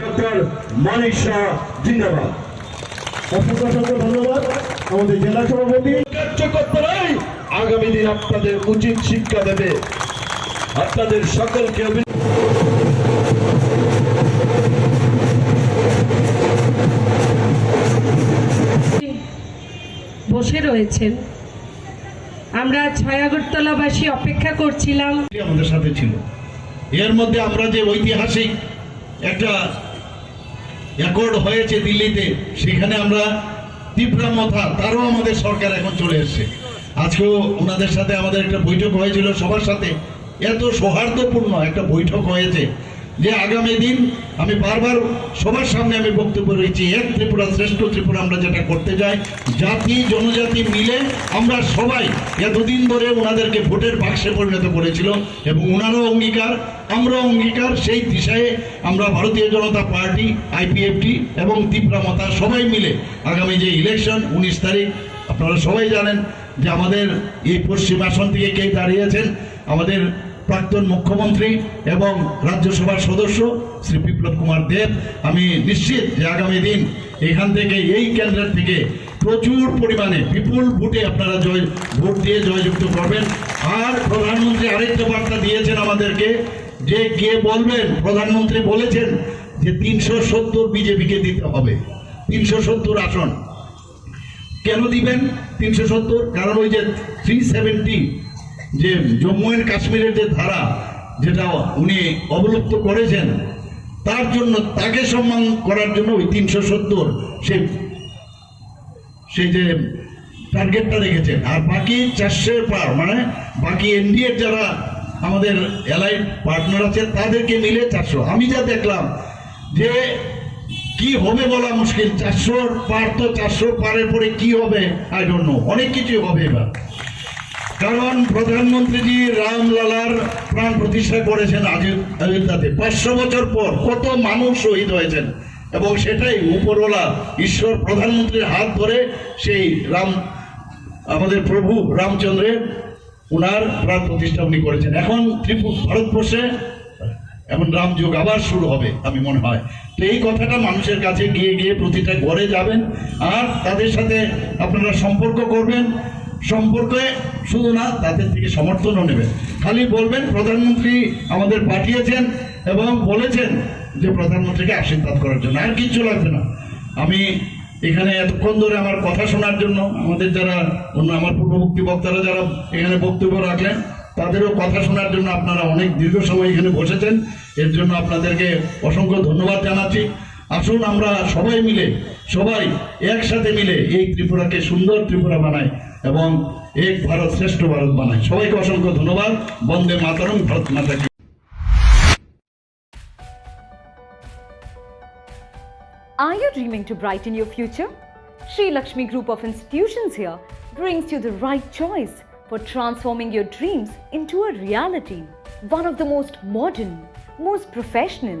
Doctor মানিক শাহ জিন্দাবাদ। অসংখ্য অসংখ্য ধন্যবাদ। আমাদের জেলা সভাপতি। কার্যকর্তারাই আগামী দিন আপনাদের উচিত শিক্ষা দেবে। আপনাদের সকলকে বসে রয়েছেন। আমরা ছায়াগরতলাবাসী অপেক্ষা করছিলাম। আমাদের সাথে ছিল। এর মধ্যে আমরা যে ঐতিহাসিক একটা অ্যাকর্ড হয়েছে দিল্লিতে, সেখানে আমরা তীব্রা মথা, তারও আমাদের সরকার এখন চলে এসছে। আজকেও ওনাদের সাথে আমাদের একটা বৈঠক হয়েছিল সবার সাথে। এত সৌহার্দ্যপূর্ণ একটা বৈঠক হয়েছে। যে আগামী দিন আমি বারবার সবার সামনে আমি বক্তব্য রয়েছি এক ত্রিপুরা শ্রেষ্ঠ ত্রিপুরা আমরা যেটা করতে যাই জাতি, জনজাতি মিলে আমরা সবাই এতদিন ধরে ওনাদেরকে ভোটের বাক্সে পরিণত করেছিল এবং ওনারও অঙ্গীকার, আমরাও অঙ্গীকার, সেই দিশায় আমরা ভারতীয় জনতা পার্টি, আইপিএফটি এবং তীব্রামতা সবাই মিলে আগামী যে ইলেকশন উনিশ তারিখ, আপনারা সবাই জানেন যে আমাদের এই পশ্চিম আসন থেকে কে দাঁড়িয়েছেন? আমাদের প্রাক্তন মুখ্যমন্ত্রী এবং রাজ্যসভার সদস্য শ্রী বিপ্লব কুমার দেব। আমি নিশ্চিত যে আগামী দিন এখান থেকে, এই কেন্দ্রের থেকে প্রচুর পরিমাণে বিপুল ভোটে আপনারা জয়, ভোট দিয়ে জয়যুক্ত করবেন। আর প্রধানমন্ত্রী আরেকটা বার্তা দিয়েছেন আমাদেরকে, যে কে বলবেন, প্রধানমন্ত্রী বলেছেন যে তিনশো সত্তর বিজেপিকে দিতে হবে। তিনশো সত্তর আসন। কেন দিবেন তিনশো সত্তর? কারণ ওই যে থ্রি সেভেন্টি যে জম্মু অ্যান্ড কাশ্মীরের যে ধারা, যেটা উনি অবলুপ্ত করেছেন, তার জন্য, তাকে সম্মান করার জন্য ওই তিনশো সত্তর সে সেই যে টার্গেটটা রেখেছেন। আর বাকি চারশোর পার মানে বাকি এনডিএর যারা আমাদের এলাইড পার্টনার আছে, তাদেরকে মিলে চারশো। আমি যা দেখলাম যে কি হবে বলা মুশকিল। চারশোর পার তো চারশোর পারের পরে কি হবে? আই ডোন্ট নো অনেক কিছু হবে এবার। কারণ প্রধানমন্ত্রীজি রামলালার প্রাণ প্রতিষ্ঠা করেছেন অযোধ্যাতে পাঁচশো বছর পর কত মানুষ শহীদ হয়েছেন। এবং সেটাই উপরওয়ালা ঈশ্বর প্রধানমন্ত্রীর হাত ধরে সেই রাম, আমাদের প্রভু রামচন্দ্রের ওনার প্রাণ প্রতিষ্ঠা উনি করেছেন। এখন ত্রিপুর, ভারতবর্ষে এমন রামযুগ আবার শুরু হবে, আমি মনে হয়। তো এই কথাটা মানুষের কাছে গিয়ে গিয়ে প্রতিটা ঘরে যাবেন। আর তাদের সাথে আপনারা সম্পর্ক করবেন। সম্পর্কে শুধু না, তাদের থেকে সমর্থনও নেবেন। খালি বলবেন, প্রধানমন্ত্রী আমাদের পাঠিয়েছেন এবং বলেছেন যে প্রধানমন্ত্রীকে আশীর্বাদ করার জন্য। আর কিচ্ছু লাগবে না। আমি এখানে এতক্ষণ ধরে আমার কথা শোনার জন্য, আমাদের যারা অন্য আমার পূর্ববর্তী বক্তারা যারা এখানে বক্তব্য রাখলেন, তাদেরও কথা শোনার জন্য আপনারা অনেক দীর্ঘ সময় এখানে বসেছেন। এর জন্য আপনাদেরকে অসংখ্য ধন্যবাদ জানাচ্ছি। আসুন আমরা সবাই মিলে সবাই একসাথে মিলে এই ত্রিপুরাকে সুন্দর ত্রিপুরা বানাই এবং এক ভারত শ্রেষ্ঠ ভারত বানাই সবাইকে অসংখ্য ধন্যবাদ বন্দে মাতরম ভারত মাতাকে Are you dreaming to brighten your future? Sri Lakshmi Group of Institutions here brings you the right choice for transforming your dreams into a reality. One of the most modern, most professional,